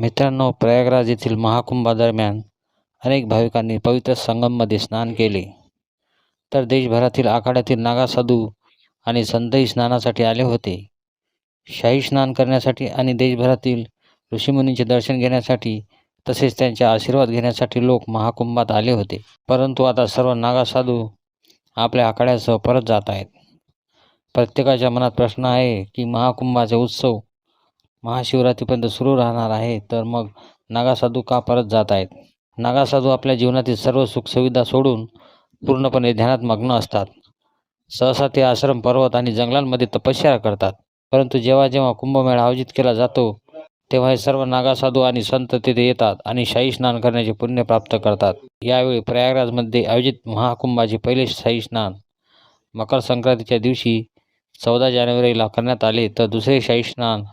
मित्रांनो प्रयागराज येथील महाकुंभादरम्यान अनेक भाविकांनी पवित्र संगममध्ये स्नान केले. तर देशभरातील आखाड्यातील नागासाधू आणि संतही स्नानासाठी आले होते. शाही स्नान करण्यासाठी आणि देशभरातील ऋषीमुनींचे दर्शन घेण्यासाठी तसेच त्यांचे आशीर्वाद घेण्यासाठी लोक महाकुंभात आले होते. परंतु आता सर्व नागासाधू आपल्या आखाड्यासह परत जात आहेत. प्रत्येकाच्या मनात प्रश्न आहे की महाकुंभाचे उत्सव महाशिवरात्रीपर्यंत सुरू राहणार आहे. तर मग नागासाधू का परत जात आहेत? नागासाधू आपल्या जीवनातील सर्व सुखसुविधा सोडून पूर्णपणे ध्यानात मग्न असतात. सहसा ते आश्रम पर्वत आणि जंगलांमध्ये तपश्चर्या करतात. परंतु जेव्हा जेव्हा कुंभमेळा आयोजित केला जातो तेव्हा हे सर्व नागासाधू आणि संत तिथे येतात आणि शाही स्नान करण्याचे पुण्य प्राप्त करतात. यावेळी प्रयागराजमध्ये आयोजित महाकुंभाचे पहिले शाही स्नान मकर संक्रांतीच्या दिवशी चौदा जानेवारीला करण्यात आले. तर दुसरे शाही स्नान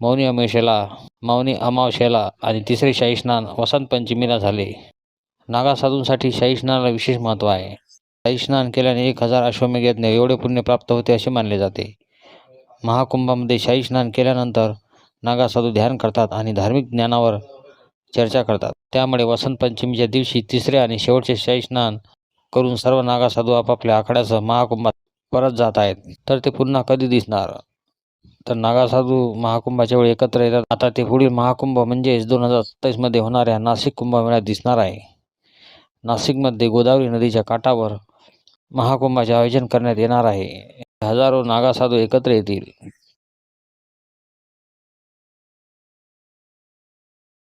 मौनी अमावस्येला मौनी अमावशेला आणि तिसरे शाही स्नान वसंत पंचमीला झाले. नागासाधूंसाठी शाही स्नानाला विशेष महत्त्व आहे. शाही स्नान केल्याने एक हजार अश्वमेघ यज्ञ एवढे पुण्य प्राप्त होते असे मानले जाते. महाकुंभामध्ये शाही स्नान केल्यानंतर नागासाधू ध्यान करतात आणि धार्मिक ज्ञानावर चर्चा करतात. त्यामुळे वसंत पंचमीच्या दिवशी तिसरे आणि शेवटचे शाही स्नान करून सर्व नागासाधू आपापल्या आखाड्यासह महाकुंभात परत जात आहेत. तर ते पुन्हा कधी दिसणार? तर नागासाधू महाकुंभाच्या वेळी एकत्र येतात. आता ते पुढील महाकुंभ म्हणजेच दोन हजार सत्तावीसमध्ये होणाऱ्या नाशिक कुंभमेळ्यात दिसणार आहे. नाशिकमध्ये गोदावरी नदीच्या काठावर महाकुंभाचे आयोजन करण्यात येणार आहे. हजारो नागासाधू एकत्र येतील.